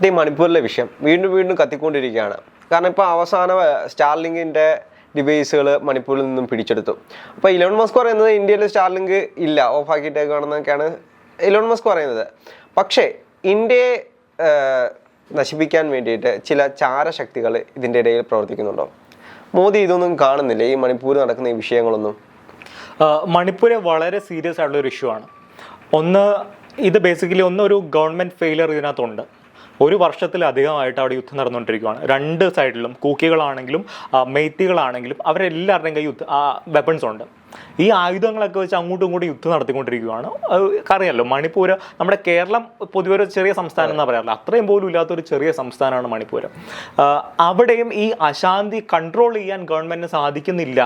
ഇത് ഈ മണിപ്പൂരിലെ വിഷയം വീണ്ടും വീണ്ടും കത്തിക്കൊണ്ടിരിക്കുകയാണ്. കാരണം ഇപ്പോൾ അവസാന സ്റ്റാർലിങ്കിന്റെ ഡിവൈസുകൾ മണിപ്പൂരിൽ നിന്നും പിടിച്ചെടുത്തു. അപ്പോൾ ഇലോൺ മസ്ക് പറയുന്നത് ഇന്ത്യയിൽ സ്റ്റാർലിങ്ക് ഇല്ല ഓഫാക്കിയിട്ടേക്കാണെന്നൊക്കെയാണ് ഇലോൺ മസ്ക് പറയുന്നത്. പക്ഷേ ഇന്ത്യയെ നശിപ്പിക്കാൻ വേണ്ടിയിട്ട് ചില ചാരശക്തികൾ ഇതിന്റെ ഇടയിൽ പ്രവർത്തിക്കുന്നുണ്ടോ? മോദി ഇതൊന്നും കാണുന്നില്ല? ഈ മണിപ്പൂർ നടക്കുന്ന ഈ വിഷയങ്ങളൊന്നും? മണിപ്പൂര് വളരെ സീരിയസ് ആയിട്ടുള്ള ഒരു ഇഷ്യൂ ആണ്. ഒന്ന് ഇത് ബേസിക്കലി ഒന്ന് ഒരു ഗവൺമെന്റ് ഫെയിലിയർ ഇതിനകത്തുണ്ട്. ഒരു വർഷത്തിലധികമായിട്ട് അവിടെ യുദ്ധം നടന്നുകൊണ്ടിരിക്കുകയാണ്. രണ്ട് സൈഡിലും കൂക്കികളാണെങ്കിലും മെയ്ത്തികളാണെങ്കിലും അവരെല്ലാവരുടെയും കൈ യുദ്ധ വെപ്പൺസ് ഉണ്ട്. ഈ ആയുധങ്ങളൊക്കെ വെച്ച് അങ്ങോട്ടും ഇങ്ങോട്ടും യുദ്ധം നടത്തിക്കൊണ്ടിരിക്കുകയാണ്. അറിയാമല്ലോ മണിപ്പൂർ നമ്മുടെ കേരളം പൊതുവെ ഒരു ചെറിയ സംസ്ഥാനം എന്ന് പറയാറില്ല അത്രയും പോലും ഇല്ലാത്തൊരു ചെറിയ സംസ്ഥാനമാണ് മണിപ്പൂർ അവിടെയും ഈ അശാന്തി കൺട്രോൾ ചെയ്യാൻ ഗവൺമെന്റിന് സാധിക്കുന്നില്ല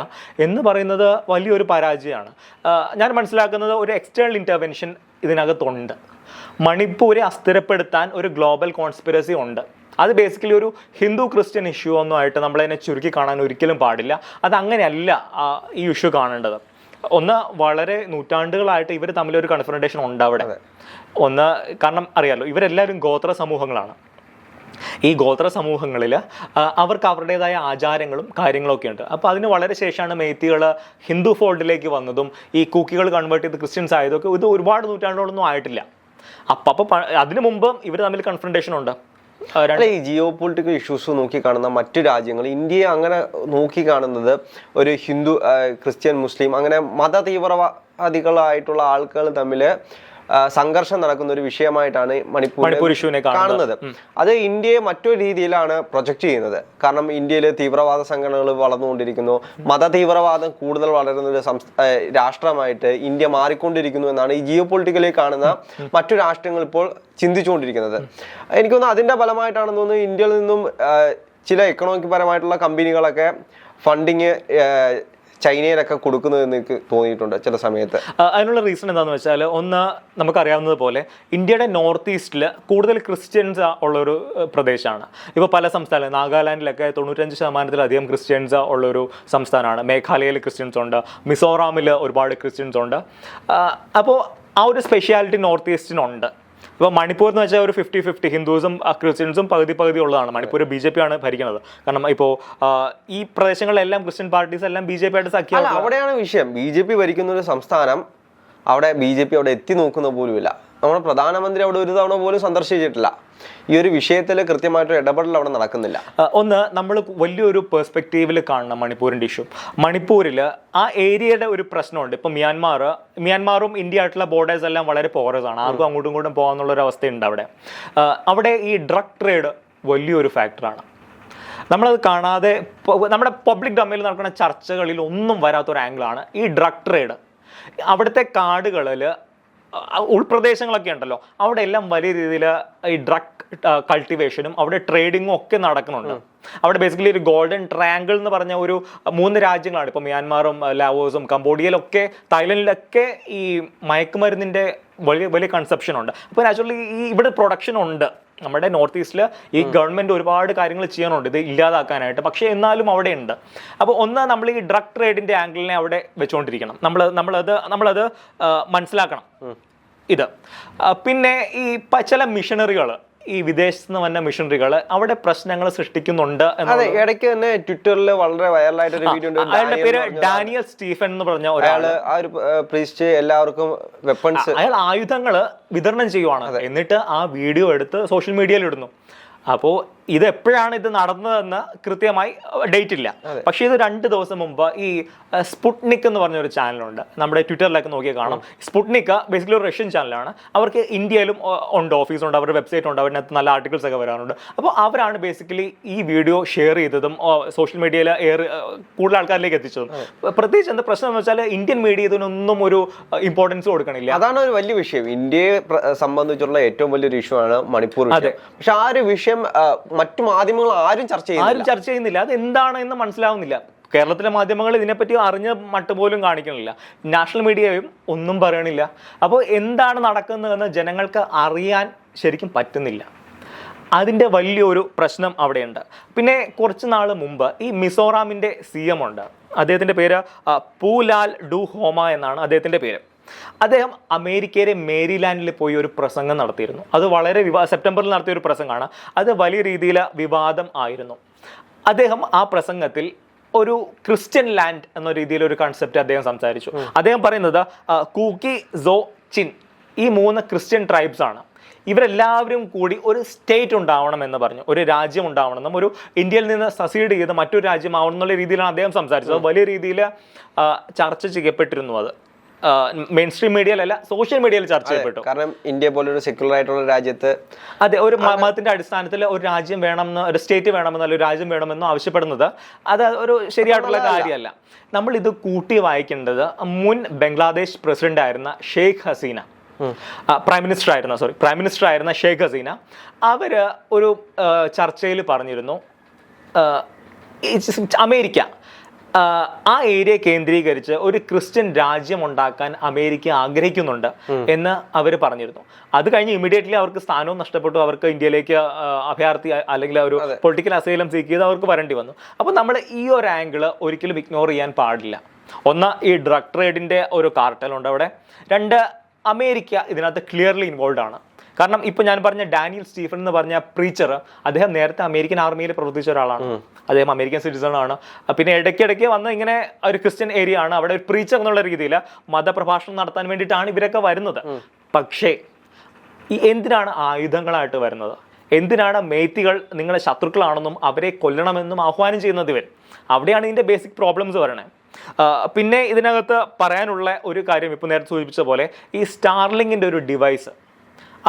എന്ന് പറയുന്നത് വലിയൊരു പരാജയമാണ്. ഞാൻ മനസ്സിലാക്കുന്നത് ഒരു എക്സ്റ്റേണൽ ഇന്റർവെൻഷൻ ഇതിനകത്തുണ്ട്. മണിപ്പൂരെ അസ്ഥിരപ്പെടുത്താൻ ഒരു ഗ്ലോബൽ കോൺസ്പിറസി ഉണ്ട്. അത് ബേസിക്കലി ഒരു ഹിന്ദു ക്രിസ്ത്യൻ ഇഷ്യൂ ഒന്നും ആയിട്ട് നമ്മളതിനെ ചുരുക്കി കാണാൻ ഒരിക്കലും പാടില്ല. അത് അങ്ങനെയല്ല ഈ ഇഷ്യൂ കാണേണ്ടത്. ഒന്ന് വളരെ നൂറ്റാണ്ടുകളായിട്ട് ഇവർ തമ്മിലൊരു കൺഫറന്റേഷൻ ഉണ്ട് അവിടെ. ഒന്ന് കാരണം അറിയാലോ ഇവരെല്ലാവരും ഗോത്ര സമൂഹങ്ങളാണ്. ഈ ഗോത്ര സമൂഹങ്ങളിൽ അവർക്ക് അവരുടേതായ ആചാരങ്ങളും കാര്യങ്ങളൊക്കെ ഉണ്ട്. അപ്പോൾ അതിന് വളരെ ശേഷമാണ് മേത്തികൾ ഹിന്ദു ഫോൾഡിലേക്ക് വന്നതും ഈ കുക്കികൾ കൺവേർട്ട് ചെയ്ത് ക്രിസ്ത്യൻസ് ആയതൊക്കെ. ഇത് ഒരുപാട് നൂറ്റാണ്ടുകളൊന്നും ആയിട്ടില്ല. അപ്പം അപ്പൊ അതിനു മുമ്പ് ഇവർ തമ്മിൽ കൺഫ്രണ്ടേഷൻ ഉണ്ട്. അല്ല ഈ ജിയോ പൊളിറ്റിക്കൽ ഇഷ്യൂസ് നോക്കി കാണുന്ന മറ്റു രാജ്യങ്ങൾ ഇന്ത്യയെ അങ്ങനെ നോക്കി കാണുന്നത് ഒരു ഹിന്ദു ക്രിസ്ത്യൻ മുസ്ലിം അങ്ങനെ മത തീവ്രവാദികളായിട്ടുള്ള ആൾക്കാർ തമ്മിൽ സംഘർഷം നടക്കുന്ന ഒരു വിഷയമായിട്ടാണ് മണിപ്പൂർ ഇഷ്യൂവിനെ കാണുന്നത്. അത് ഇന്ത്യയെ മറ്റൊരു രീതിയിലാണ് പ്രൊജക്ട് ചെയ്യുന്നത്. കാരണം ഇന്ത്യയിൽ തീവ്രവാദ സംഘടനകൾ വളർന്നുകൊണ്ടിരിക്കുന്നു. മത തീവ്രവാദം കൂടുതൽ വളരുന്ന ഒരു രാഷ്ട്രമായിട്ട് ഇന്ത്യ മാറിക്കൊണ്ടിരിക്കുന്നു എന്നാണ് ഈ ജിയോ പൊളിറ്റിക്കലി കാണുന്ന മറ്റു രാഷ്ട്രങ്ങൾ ഇപ്പോൾ ചിന്തിച്ചുകൊണ്ടിരിക്കുന്നത്. എനിക്ക് തോന്നുന്നു അതിന്റെ ഫലമായിട്ടാണെന്ന് തോന്നുന്നു ഇന്ത്യയിൽ നിന്നും ചില എക്കണോമിക് പരമായിട്ടുള്ള കമ്പനികളൊക്കെ ഫണ്ടിങ് ചൈനയിലൊക്കെ കൊടുക്കുന്നത് എന്ന് എനിക്ക് തോന്നിയിട്ടുണ്ട് ചില സമയത്ത്? അതിനുള്ള റീസൺ എന്താണെന്ന് വെച്ചാൽ ഒന്ന് നമുക്കറിയാവുന്നത് പോലെ ഇന്ത്യയുടെ നോർത്ത് ഈസ്റ്റിൽ കൂടുതൽ ക്രിസ്ത്യൻസ് ഉള്ളൊരു പ്രദേശമാണ് ഇപ്പോൾ പല സംസ്ഥാനം നാഗാലാൻഡിലൊക്കെ തൊണ്ണൂറ്റഞ്ച് ശതമാനത്തിലധികം ക്രിസ്ത്യൻസ് ഉള്ളൊരു സംസ്ഥാനമാണ്. മേഘാലയയിൽ ക്രിസ്ത്യൻസ് ഉണ്ട്. മിസോറാമിൽ ഒരുപാട് ക്രിസ്ത്യൻസ് ഉണ്ട്. അപ്പോൾ ആ ഒരു സ്പെഷ്യാലിറ്റി നോർത്ത് ഈസ്റ്റിനുണ്ട് ഇപ്പോൾ മണിപ്പൂർ എന്ന് വെച്ചാൽ ഒരു ഫിഫ്റ്റി ഫിഫ്റ്റി ഹിന്ദുസും ക്രിസ്ത്യൻസും പകുതി പകുതി ഉള്ളതാണ്. മണിപ്പൂർ ബി ജെ പി ആണ് ഭരിക്കുന്നത്. കാരണം ഇപ്പോൾ ഈ പ്രദേശങ്ങളിലെല്ലാം ക്രിസ്ത്യൻ പാർട്ടീസ് എല്ലാം ബി ജെ പി ആയിട്ട് സഖ്യം അവിടെയാണ് വിഷയം. ബി ജെ പി ഭരിക്കുന്ന ഒരു സംസ്ഥാനം അവിടെ ബി ജെ പി അവിടെ എത്തി നോക്കുന്ന പോലുമില്ല. നമ്മുടെ പ്രധാനമന്ത്രി അവിടെ ഒരു തവണ പോലും സന്ദർശിച്ചിട്ടില്ല. ഈ ഒരു വിഷയത്തിൽ കൃത്യമായിട്ട് ഇടപെടൽ അവിടെ നടക്കുന്നില്ല. ഒന്ന് നമ്മൾ വലിയൊരു പെർസ്പെക്റ്റീവിൽ കാണണം മണിപ്പൂരിന്റെ ഇഷ്യൂ മണിപ്പൂരിൽ ആ ഏരിയയുടെ ഒരു പ്രശ്നമുണ്ട്. ഇപ്പം മ്യാൻമാർ മ്യാൻമാറും ഇന്ത്യ ആയിട്ടുള്ള ബോർഡേഴ്സ് എല്ലാം വളരെ പോറസ് ആണ്. ആർക്കും അങ്ങോട്ടും ഇങ്ങോട്ടും പോകാനുള്ള ഒരു അവസ്ഥയുണ്ട് അവിടെ. അവിടെ ഈ ഡ്രഗ് ട്രേഡ് വലിയൊരു ഫാക്ടറാണ് നമ്മളത് കാണാതെ നമ്മുടെ പബ്ലിക് ഡൊമൈനിൽ നടക്കുന്ന ചർച്ചകളിൽ ഒന്നും വരാത്തൊരു ആംഗിളാണ് ഈ ഡ്രഗ് ട്രേഡ് അവിടുത്തെ കാടുകളിൽ ഉൾപ്രദേശങ്ങളൊക്കെ ഉണ്ടല്ലോ. അവിടെ എല്ലാം വലിയ രീതിയിൽ ഈ ഡ്രഗ് കൾട്ടിവേഷനും അവിടെ ട്രേഡിങ്ങും ഒക്കെ നടക്കുന്നുണ്ട്. അവിടെ ബേസിക്കലി ഒരു ഗോൾഡൻ ട്രയാങ്കിൾ എന്ന് പറഞ്ഞ ഒരു മൂന്ന് രാജ്യങ്ങളാണ്. ഇപ്പോൾ മ്യാൻമാറും ലാവോസും കംബോഡിയയിലൊക്കെ തായ്ലൻഡിലൊക്കെ ഈ മയക്കുമരുന്നിന്റെ വലിയ വലിയ കൺസെപ്ഷൻ ഉണ്ട്. അപ്പോൾ നാച്ചുറലി ഈ ഇവിടെ പ്രൊഡക്ഷൻ ഉണ്ട്. നമ്മുടെ നോർത്ത് ഈസ്റ്റിൽ ഈ ഗവൺമെന്റ് ഒരുപാട് കാര്യങ്ങൾ ചെയ്യാനുണ്ട് ഇത് ഇല്ലാതാക്കാനായിട്ട്. പക്ഷേ എന്നാലും അവിടെ ഉണ്ട്. അപ്പോൾ ഒന്ന് നമ്മൾ ഈ ഡ്രഗ് ട്രേഡിന്റെ ആംഗിളിനെ അവിടെ വെച്ചുകൊണ്ടിരിക്കണം നമ്മൾ നമ്മളത് നമ്മളത് മനസ്സിലാക്കണം. ഇത്. പിന്നെ ഈ ചില മിഷനറികൾ ഈ വിദേശത്ത് നിന്ന് വന്ന മിഷനറികൾ അവിടെ പ്രശ്നങ്ങൾ സൃഷ്ടിക്കുന്നുണ്ട് അതെ ഇടയ്ക്ക് തന്നെ ട്വിറ്ററിൽ വളരെ വൈറലായിട്ട് ഒരു വീഡിയോ ഉണ്ട്. അയാളുടെ പേര് ഡാനിയൽ സ്റ്റീഫൻ എന്ന് പറഞ്ഞ ഒരാൾ ആ ഒരു പ്രീസ്റ്റ് എല്ലാവർക്കും വെപ്പൺസ് അയാൾ ആയുധങ്ങൾ വിതരണം ചെയ്യുവാണ്. എന്നിട്ട് ആ വീഡിയോ എടുത്ത് സോഷ്യൽ മീഡിയയിൽ ഇടുന്നു. അപ്പോൾ ഇത് എപ്പോഴാണ് ഇത് നടന്നതെന്ന് കൃത്യമായി ഡേറ്റ് ഇല്ല പക്ഷേ ഇത് രണ്ട് ദിവസം മുമ്പ് ഈ സ്പുട്നിക് എന്ന് പറഞ്ഞൊരു ചാനലുണ്ട്. നമ്മുടെ ട്വിറ്ററിലൊക്കെ നോക്കിയാൽ കാണാം. സ്പുട്നിക് ബേസിക്കലി ഒരു റഷ്യൻ ചാനലാണ്. അവർക്ക് ഇന്ത്യയിലും ഉണ്ട് ഓഫീസ് ഉണ്ട് അവരുടെ വെബ്സൈറ്റ് ഉണ്ട് അവരിനകത്ത് നല്ല ആർട്ടിക്കിൾസ് ഒക്കെ വരാറുണ്ട്. അപ്പോൾ അവരാണ് ബേസിക്കലി ഈ വീഡിയോ ഷെയർ ചെയ്തതും സോഷ്യൽ മീഡിയയിൽ എയർ കൂടുതൽ ആൾക്കാരിലേക്ക് എത്തിച്ചതും. പ്രത്യേകിച്ച് എന്താ പ്രശ്നം എന്ന് വെച്ചാൽ ഇന്ത്യൻ മീഡിയ ഇതിനൊന്നും ഒരു ഇമ്പോർട്ടൻസ് കൊടുക്കണില്ല. അതാണ് ഒരു വലിയ വിഷയം. ഇന്ത്യയെ സംബന്ധിച്ചുള്ള ഏറ്റവും വലിയൊരു ഇഷ്യൂ ആണ് മണിപ്പൂർ പക്ഷേ ആ ഒരു വിഷയം മറ്റു മാധ്യമങ്ങൾ ആരും ചർച്ച ചെയ്യുന്നില്ല. ആരും ചർച്ച ചെയ്യുന്നില്ല. അത് എന്താണ് എന്ന് മനസ്സിലാവുന്നില്ല. കേരളത്തിലെ മാധ്യമങ്ങൾ ഇതിനെപ്പറ്റി അറിഞ്ഞ മട്ട് പോലും കാണിക്കണില്ല. നാഷണൽ മീഡിയയും ഒന്നും പറയണില്ല. അപ്പോൾ എന്താണ് നടക്കുന്നതെന്ന് ജനങ്ങൾക്ക് അറിയാൻ ശരിക്കും പറ്റുന്നില്ല. അതിന്റെ വലിയൊരു പ്രശ്നം അവിടെയുണ്ട്. പിന്നെ കുറച്ച് നാൾ മുമ്പ് ഈ മിസോറാമിന്റെ സി എം ഉണ്ട്. അദ്ദേഹത്തിന്റെ പേര് പൂലാൽ ഡു ഹോമ എന്നാണ് അദ്ദേഹത്തിന്റെ പേര്. അദ്ദേഹം അമേരിക്കയിലെ മേരിലാൻഡിൽ പോയി ഒരു പ്രസംഗം നടത്തിയിരുന്നു. അത് വളരെ വിവാ സെപ്റ്റംബറിൽ നടത്തിയ ഒരു പ്രസംഗമാണ്. അത് വലിയ രീതിയിൽ വിവാദം ആയിരുന്നു. അദ്ദേഹം ആ പ്രസംഗത്തിൽ ഒരു ക്രിസ്ത്യൻ ലാൻഡ് എന്ന രീതിയിൽ ഒരു കൺസെപ്റ്റ് അദ്ദേഹം സംസാരിച്ചു. അദ്ദേഹം പറയുന്നത് കൂക്കി സോ ചിൻ ഈ മൂന്ന് ക്രിസ്ത്യൻ ട്രൈബ്സ് ആണ്. ഇവരെല്ലാവരും കൂടി ഒരു സ്റ്റേറ്റ് ഉണ്ടാവണം എന്ന് പറഞ്ഞു. ഒരു രാജ്യം ഉണ്ടാവണമെന്നും ഒരു ഇന്ത്യയിൽ നിന്ന് സസീഡ് ചെയ്ത് മറ്റൊരു രാജ്യമാവണം എന്നുള്ള രീതിയിലാണ് അദ്ദേഹം സംസാരിച്ചത്. വലിയ രീതിയിൽ ചർച്ച ചെയ്യപ്പെട്ടിരുന്നു അത്. മെയിൻ സ്ട്രീം മീഡിയയിലല്ല സോഷ്യൽ മീഡിയയിൽ ചർച്ച ചെയ്യപ്പെട്ടു. കാരണം ഇന്ത്യ പോലൊരു സെക്യുലർ ആയിട്ടുള്ള രാജ്യത്ത് അതെ ഒരു മതത്തിന്റെ അടിസ്ഥാനത്തിൽ ഒരു രാജ്യം വേണമെന്ന് ഒരു സ്റ്റേറ്റ് വേണമെന്ന് അല്ലെങ്കിൽ ഒരു രാജ്യം വേണമെന്നോ ആവശ്യപ്പെടുന്നത് അത് ഒരു ശരിയായിട്ടുള്ള കാര്യമല്ല. നമ്മൾ ഇത് കൂട്ടി വായിക്കേണ്ടത് മുൻ ബംഗ്ലാദേശ് പ്രസിഡന്റ് ആയിരുന്ന ഷെയ്ഖ് ഹസീന. പ്രൈം മിനിസ്റ്റർ ആയിരുന്ന സോറി പ്രൈം മിനിസ്റ്റർ ആയിരുന്ന ഷെയ്ഖ് ഹസീന. അവർ ഒരു ചർച്ചയിൽ പറഞ്ഞിരുന്നു അമേരിക്ക. ആ, ഏരിയ കേന്ദ്രീകരിച്ച് ഒരു ക്രിസ്ത്യൻ രാജ്യം ഉണ്ടാക്കാൻ അമേരിക്ക ആഗ്രഹിക്കുന്നുണ്ട് എന്ന് അവർ പറഞ്ഞിരുന്നു. അത് കഴിഞ്ഞ് ഇമീഡിയറ്റ്ലി അവർക്ക് സ്ഥാനവും നഷ്ടപ്പെട്ടു. അവർക്ക് ഇന്ത്യയിലേക്ക് അഭയാർത്ഥി അല്ലെങ്കിൽ ഒരു പൊളിറ്റിക്കൽ അസൈലം സീക്ക് ചെയ്ത് അവർക്ക് വരേണ്ടി വന്നു. അപ്പോൾ നമ്മൾ ഈ ഒരു ആംഗിൾ ഒരിക്കലും ഇഗ്നോർ ചെയ്യാൻ പാടില്ല. ഒന്ന് ഈ ഡ്രഗ് ട്രേഡിന്റെ ഒരു കാർട്ടലുണ്ട് അവിടെ. രണ്ട് അമേരിക്ക ഇതിനകത്ത് ക്ലിയർലി ഇൻവോൾവ് ആണ്. കാരണം ഇപ്പൊ ഞാൻ പറഞ്ഞ ഡാനിയൽ സ്റ്റീഫൻ എന്ന് പറഞ്ഞ പ്രീച്ചർ അദ്ദേഹം നേരത്തെ അമേരിക്കൻ ആർമിയിൽ പ്രവർത്തിച്ച ഒരാളാണ്. അദ്ദേഹം അമേരിക്കൻ സിറ്റിസൺ ആണ്. പിന്നെ ഇടയ്ക്കിടയ്ക്ക് വന്ന് ഇങ്ങനെ ഒരു ക്രിസ്ത്യൻ ഏരിയ ആണ്. അവിടെ ഒരു പ്രീച്ചർ എന്നുള്ള രീതിയിൽ മതപ്രഭാഷണം നടത്താൻ വേണ്ടിയിട്ടാണ് ഇവരൊക്കെ വരുന്നത്. പക്ഷേ ഈ എന്തിനാണ് ആയുധങ്ങളായിട്ട് വരുന്നത്? എന്തിനാണ് മേത്തികൾ നിങ്ങളെ ശത്രുക്കളാണെന്നും അവരെ കൊല്ലണമെന്നും ആഹ്വാനം ചെയ്യുന്നത് ഇവർ? അവിടെയാണ് ഇതിന്റെ ബേസിക് പ്രോബ്ലംസ് പറയണേ. പിന്നെ ഇതിനകത്ത് പറയാനുള്ള ഒരു കാര്യം ഇപ്പോൾ നേരത്തെ സൂചിപ്പിച്ച പോലെ ഈ സ്റ്റാർലിങ്ങിന്റെ ഒരു ഡിവൈസ്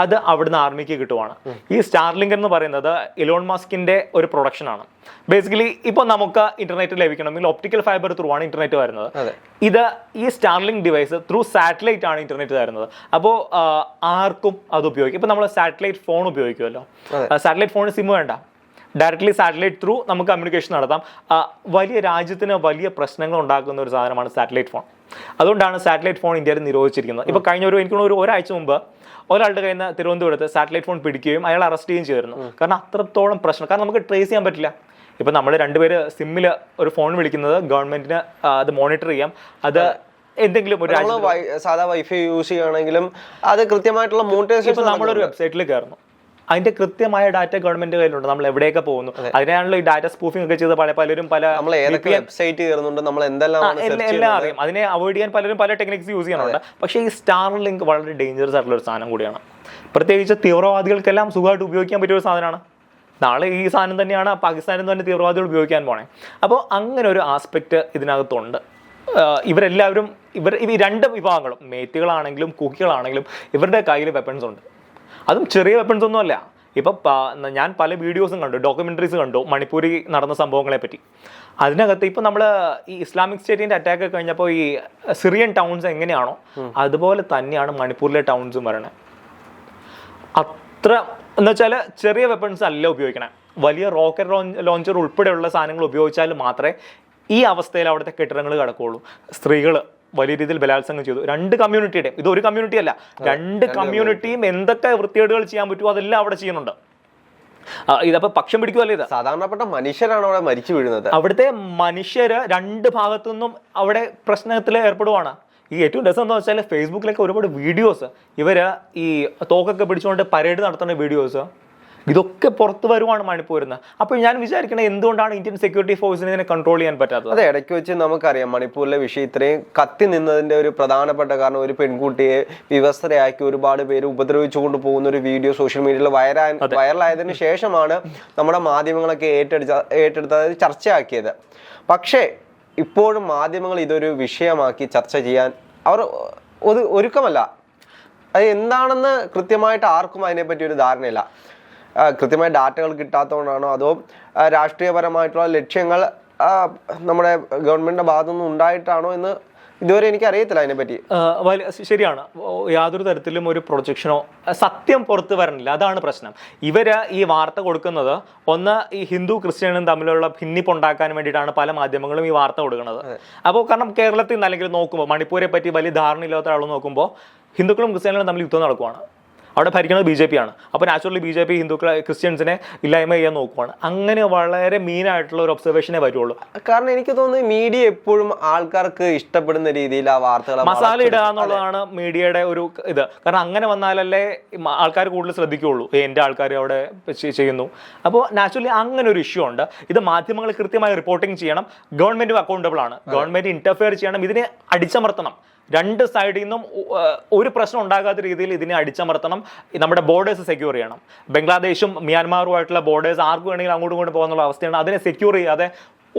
അത് അവിടുന്ന് ആർമിക്ക് കിട്ടുവാണ്. ഈ സ്റ്റാർലിങ്ക് എന്ന് പറയുന്നത് ഇലോൺ മാസ്കിന്റെ ഒരു പ്രൊഡക്ഷൻ ആണ്. ബേസിക്കലി ഇപ്പൊ നമുക്ക് ഇന്റർനെറ്റ് ലഭിക്കണമെങ്കിൽ ഒപ്റ്റിക്കൽ ഫൈബർ ത്രൂ ആണ് ഇന്റർനെറ്റ് വരുന്നത്. ഇത് ഈ സ്റ്റാർലിങ്ക് ഡിവൈസ് ത്രൂ സാറ്റലൈറ്റ് ആണ് ഇന്റർനെറ്റ് തരുന്നത്. അപ്പോൾ ആർക്കും അത് ഉപയോഗിക്കും. ഇപ്പൊ നമ്മൾ സാറ്റലൈറ്റ് ഫോൺ ഉപയോഗിക്കുമല്ലോ സാറ്റലൈറ്റ് ഫോണിന് സിം വേണ്ട. ഡയറക്ട്ലി സാറ്റലൈറ്റ് ത്രൂ നമുക്ക് കമ്മ്യൂണിക്കേഷൻ നടത്താം. വലിയ രാജ്യത്തിന് വലിയ പ്രശ്നങ്ങൾ ഉണ്ടാക്കുന്ന ഒരു സാധനമാണ് സാറ്റലൈറ്റ് ഫോൺ അതുകൊണ്ടാണ് സാറ്റലൈറ്റ് ഫോൺ ഇന്ത്യയിൽ നിരോധിച്ചിരിക്കുന്നത്. ഇപ്പൊ കഴിഞ്ഞ ഒരു എനിക്ക് ഒരു ഒരാഴ്ച മുമ്പ് ഒരാളുടെ കയ്യിൽ നിന്ന് തിരുവനന്തപുരത്ത് സാറ്റലൈറ്റ് ഫോൺ പിടിക്കുകയും അയാൾ അറസ്റ്റ് ചെയ്യുകയും ചെയ്തിരുന്നു. കാരണം അത്രത്തോളം പ്രശ്നം. കാരണം നമുക്ക് ട്രേസ് ചെയ്യാൻ പറ്റില്ല. ഇപ്പം നമ്മൾ രണ്ടുപേര് സിമ്മിൽ ഒരു ഫോൺ വിളിക്കുന്നത് ഗവൺമെന്റിന് അത് മോണിറ്റർ ചെയ്യാം. അത് എന്തെങ്കിലും ഒരു സാധാ വൈഫൈ യൂസ് ചെയ്യുകയാണെങ്കിലും അത് കൃത്യമായിട്ടുള്ള മോണിറ്റേഴ്സ് നമ്മളൊരു വെബ്സൈറ്റിൽ കയറുന്നു അതിന്റെ കൃത്യമായ ഡാറ്റ ഗവൺമെന്റ് കയ്യിലുണ്ട്. നമ്മൾ എവിടെയൊക്കെ പോകുന്നു. അതിനാണല്ലോ ഈ ഡാറ്റ സ്പൂഫിംഗ് ഒക്കെ ചെയ്ത് പല പലരും പല നമ്മൾ ഏതൊക്കെ വെബ്സൈറ്റ് കയറുന്നുണ്ട് നമ്മൾ എന്തെല്ലാം എല്ലാം അറിയാം. അതിനെ അവോയ്ഡ് ചെയ്യാൻ പലരും പല ടെക്നിക്സ് യൂസ് ചെയ്യുന്നുണ്ട്. പക്ഷേ ഈ സ്റ്റാർ ലിങ്ക് വളരെ ഡേഞ്ചറസ് ആയിട്ടുള്ള ഒരു സാധനം കൂടിയാണ്. പ്രത്യേകിച്ച് തീവ്രവാദികൾക്കെല്ലാം സുഖമായിട്ട് ഉപയോഗിക്കാൻ പറ്റിയ ഒരു സാധനമാണ്. നാളെ ഈ സാധനം തന്നെയാണ് പാകിസ്ഥാനിൽ തന്നെ തീവ്രവാദികൾ ഉപയോഗിക്കാൻ പോണേ. അപ്പോൾ അങ്ങനെ ഒരു ആസ്പെക്റ്റ് ഇതിനകത്തുണ്ട്. ഇവരെല്ലാവരും ഇവർ ഈ രണ്ട് വിഭാഗങ്ങളും മേറ്റുകളാണെങ്കിലും കുക്കികളാണെങ്കിലും ഇവരുടെ കയ്യിൽ വെപ്പൺസ് ഉണ്ട്. അതും ചെറിയ വെപ്പൺസ് ഒന്നും അല്ല. ഇപ്പൊ ഞാൻ പല വീഡിയോസും കണ്ടു ഡോക്യുമെന്ററീസ് കണ്ടു മണിപ്പൂരി നടന്ന സംഭവങ്ങളെ പറ്റി. അതിനകത്ത് ഇപ്പൊ നമ്മൾ ഈ ഇസ്ലാമിക് സ്റ്റേറ്റിന്റെ അറ്റാക്ക് കഴിഞ്ഞപ്പോൾ ഈ സിറിയൻ ടൗൺസ് എങ്ങനെയാണോ അതുപോലെ തന്നെയാണ് മണിപ്പൂരിലെ ടൗൺസും വരണേ. അത്ര എന്ന് വെച്ചാൽ ചെറിയ വെപ്പൺസ് അല്ല ഉപയോഗിക്കണേ. വലിയ റോക്കറ്റ് ലോഞ്ചർ ഉൾപ്പെടെയുള്ള സാധനങ്ങൾ ഉപയോഗിച്ചാൽ മാത്രമേ ഈ അവസ്ഥയിൽ അവിടുത്തെ കെട്ടിടങ്ങൾ കിടക്കുകയുള്ളൂ സ്ത്രീകൾ വലിയ രീതിയിൽ ബലാത്സംഗം ചെയ്തു. രണ്ട് കമ്മ്യൂണിറ്റിയുടെയും ഇത് ഒരു കമ്മ്യൂണിറ്റി അല്ല. രണ്ട് കമ്മ്യൂണിറ്റിയും എന്തൊക്കെ വൃത്തികേടുകൾ ചെയ്യാൻ പറ്റുമോ അതെല്ലാം അവിടെ ചെയ്യുന്നുണ്ട്. ഇതപ്പോ പക്ഷം പിടിക്കുമല്ലേ ഇത്? സാധാരണപ്പെട്ട മനുഷ്യരാണ് അവിടെ മരിച്ചു വീഴുന്നത്. അവിടുത്തെ മനുഷ്യര് രണ്ട് ഭാഗത്തു നിന്നും അവിടെ പ്രശ്നത്തിൽ ഏർപ്പെടുവാണ്. ഈ ഏറ്റവും രസം എന്താ വെച്ചാൽ ഫേസ്ബുക്കിലൊക്കെ ഒരുപാട് വീഡിയോസ് ഇവർ ഈ തോക്കൊക്കെ പിടിച്ചുകൊണ്ട് പരേഡ് നടത്തുന്ന വീഡിയോസ് ഇതൊക്കെ പുറത്ത് വരുവാണ് മണിപ്പൂരിൽ നിന്ന്. അപ്പോൾ ഞാൻ വിചാരിക്കണേ എന്തുകൊണ്ടാണ് ഇന്ത്യൻ സെക്യൂരിറ്റി ഫോഴ്സിനെ ഇതിനെ കൺട്രോൾ ചെയ്യാൻ പറ്റാത്തത്? അതെ ഇടയ്ക്ക് വെച്ച് നമുക്കറിയാം മണിപ്പൂരിലെ വിഷയം ഇത്രയും കത്തി നിന്നതിന്റെ ഒരു പ്രധാനപ്പെട്ട കാരണം ഒരു പെൺകുട്ടിയെ വിവസ്ത്രയാക്കി ഒരുപാട് പേര് ഉപദ്രവിച്ചുകൊണ്ട് പോകുന്ന ഒരു വീഡിയോ സോഷ്യൽ മീഡിയയിൽ വൈറൽ വൈറലായതിനു ശേഷമാണ് നമ്മുടെ മാധ്യമങ്ങളൊക്കെ ഏറ്റെടുത്ത ഏറ്റെടുത്ത് അതായത് ചർച്ചയാക്കിയത്. പക്ഷേ ഇപ്പോഴും മാധ്യമങ്ങൾ ഇതൊരു വിഷയമാക്കി ചർച്ച ചെയ്യാൻ അവർ ഒരു ഒരുക്കമല്ല. അത് എന്താണെന്ന് കൃത്യമായിട്ട് ആർക്കും അതിനെപ്പറ്റി ഒരു ധാരണയില്ല. കൃത്യമായ ഡാറ്റകൾ കിട്ടാത്തതുകൊണ്ടാണോ? അതോ രാഷ്ട്രീയപരമായിട്ടുള്ള ലക്ഷ്യങ്ങൾ നമ്മുടെ ഗവൺമെന്റിന്റെ ഭാഗത്തുനിന്ന് ഉണ്ടായിട്ടാണോ എന്ന് ഇതുവരെ എനിക്ക് അറിയത്തില്ല അതിനെപ്പറ്റി. ശരിയാണ്. യാതൊരു തരത്തിലും ഒരു പ്രൊജക്ഷനോ സത്യം പുറത്തു വരണില്ല. അതാണ് പ്രശ്നം. ഇവർ ഈ വാർത്ത കൊടുക്കുന്നത് ഒന്ന് ഈ ഹിന്ദു ക്രിസ്ത്യനും തമ്മിലുള്ള ഭിന്നിപ്പുണ്ടാക്കാൻ വേണ്ടിയിട്ടാണ് പല മാധ്യമങ്ങളും ഈ വാർത്ത കൊടുക്കുന്നത്. അപ്പോൾ കാരണം കേരളത്തിൽ നിന്ന് അല്ലെങ്കിൽ നോക്കുമ്പോൾ മണിപ്പൂരെ പറ്റി വലിയ ധാരണയില്ലാത്ത ആൾ നോക്കുമ്പോൾ ഹിന്ദുക്കളും ക്രിസ്ത്യാനികളും തമ്മിൽ യുദ്ധം നടക്കുവാണ്. അവിടെ ഭരിക്കുന്നത് ബി ജെ പി ആണ്. അപ്പോൾ നാച്ചുറലി ബി ജെ പി ഹിന്ദുക്കളെ ക്രിസ്ത്യൻസിനെ ഇല്ലായ്മ ചെയ്യാൻ നോക്കുവാണ്. അങ്ങനെ വളരെ മീൻ ആയിട്ടുള്ള ഒരു ഒബ്സർവേഷനെ വരുള്ളൂ. കാരണം എനിക്ക് തോന്നുന്നു മീഡിയ എപ്പോഴും ആൾക്കാർക്ക് ഇഷ്ടപ്പെടുന്ന രീതിയിൽ ആ വാർത്തകൾ മസാല ഇടുക എന്നുള്ളതാണ് മീഡിയയുടെ ഒരു ഇത്. കാരണം അങ്ങനെ വന്നാലല്ലേ ആൾക്കാർ കൂടുതൽ ശ്രദ്ധിക്കുകയുള്ളൂ. "ഏ, എന്റെ ആൾക്കാർ അവിടെ ചെയ്യുന്നു. അപ്പോൾ നാച്ചുറലി അങ്ങനെ ഒരു ഇഷ്യൂ ഉണ്ട്. ഇത് മാധ്യമങ്ങൾ കൃത്യമായി റിപ്പോർട്ടിംഗ് ചെയ്യണം. ഗവൺമെന്റും അക്കൗണ്ടബിൾ ആണ്. ഗവൺമെന്റ് ഇന്റർഫിയർ ചെയ്യണം. ഇതിനെ അടിച്ചമർത്തണം. രണ്ട് സൈഡിൽ നിന്നും ഒരു പ്രശ്നം ഉണ്ടാകാത്ത രീതിയിൽ ഇതിനെ അടിച്ചമർത്തണം. നമ്മുടെ ബോർഡേഴ്സ് സെക്യൂർ ചെയ്യണം. ബംഗ്ലാദേശും മ്യാൻമാറുമായിട്ടുള്ള ബോർഡേഴ്സ് ആർക്ക് വേണമെങ്കിലും അങ്ങോട്ടും ഇങ്ങോട്ടും പോകുന്നുള്ള അവസ്ഥയാണ്. അതിനെ സെക്യൂർ ചെയ്യാതെ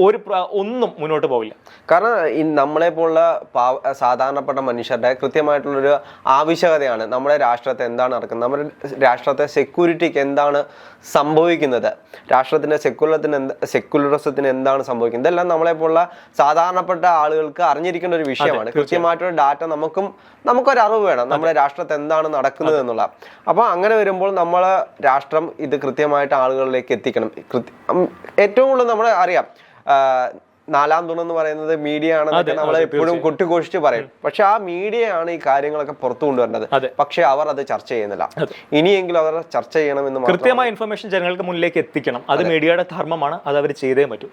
ഒരു ഒന്നും മുന്നോട്ട് പോവില്ല. കാരണം ഈ നമ്മളെ പോലുള്ള പാവ സാധാരണപ്പെട്ട മനുഷ്യരുടെ കൃത്യമായിട്ടുള്ളൊരു ആവശ്യകതയാണ് നമ്മുടെ രാഷ്ട്രത്തെ എന്താണ് നടക്കുന്നത്. നമ്മുടെ രാഷ്ട്രത്തെ സെക്യൂരിറ്റിക്ക് എന്താണ് സംഭവിക്കുന്നത്? രാഷ്ട്രത്തിന്റെ സെക്യുലറത്തിന് എന്ത് സെക്യുലറിസത്തിന് എന്താണ് സംഭവിക്കുന്നത്? ഇതെല്ലാം നമ്മളെ പോലുള്ള സാധാരണപ്പെട്ട ആളുകൾക്ക് അറിഞ്ഞിരിക്കേണ്ട ഒരു വിഷയമാണ്. കൃത്യമായിട്ടുള്ള ഡാറ്റ നമുക്കും നമുക്കൊരു അറിവ് വേണം. നമ്മുടെ രാഷ്ട്രത്തെ എന്താണ് നടക്കുന്നത് എന്നുള്ള. അപ്പോൾ അങ്ങനെ വരുമ്പോൾ നമ്മളെ രാഷ്ട്രം ഇത് കൃത്യമായിട്ട് ആളുകളിലേക്ക് എത്തിക്കണം. ഏറ്റവും കൂടുതൽ നമ്മൾ അറിയാം. നാലാം എന്ന് പറയുന്നത് മീഡിയ ആണെന്നൊക്കെ നമ്മൾ എപ്പോഴും കൊട്ടിഘോഷിച്ച് പറയും. പക്ഷെ ആ മീഡിയയാണ് ആണ് ഈ കാര്യങ്ങളൊക്കെ പുറത്തു കൊണ്ടുവരുന്നത്. പക്ഷെ അവർ അത് ചർച്ച ചെയ്യുന്നില്ല. ഇനിയെങ്കിലും അവർ ചർച്ച ചെയ്യണമെന്ന് കൃത്യമായ ഇൻഫർമേഷൻ ജനങ്ങൾക്ക് മുന്നിലേക്ക് എത്തിക്കണം. അത് മീഡിയയുടെ ധർമ്മമാണ്. അത് അവർ ചെയ്തേ പറ്റൂ.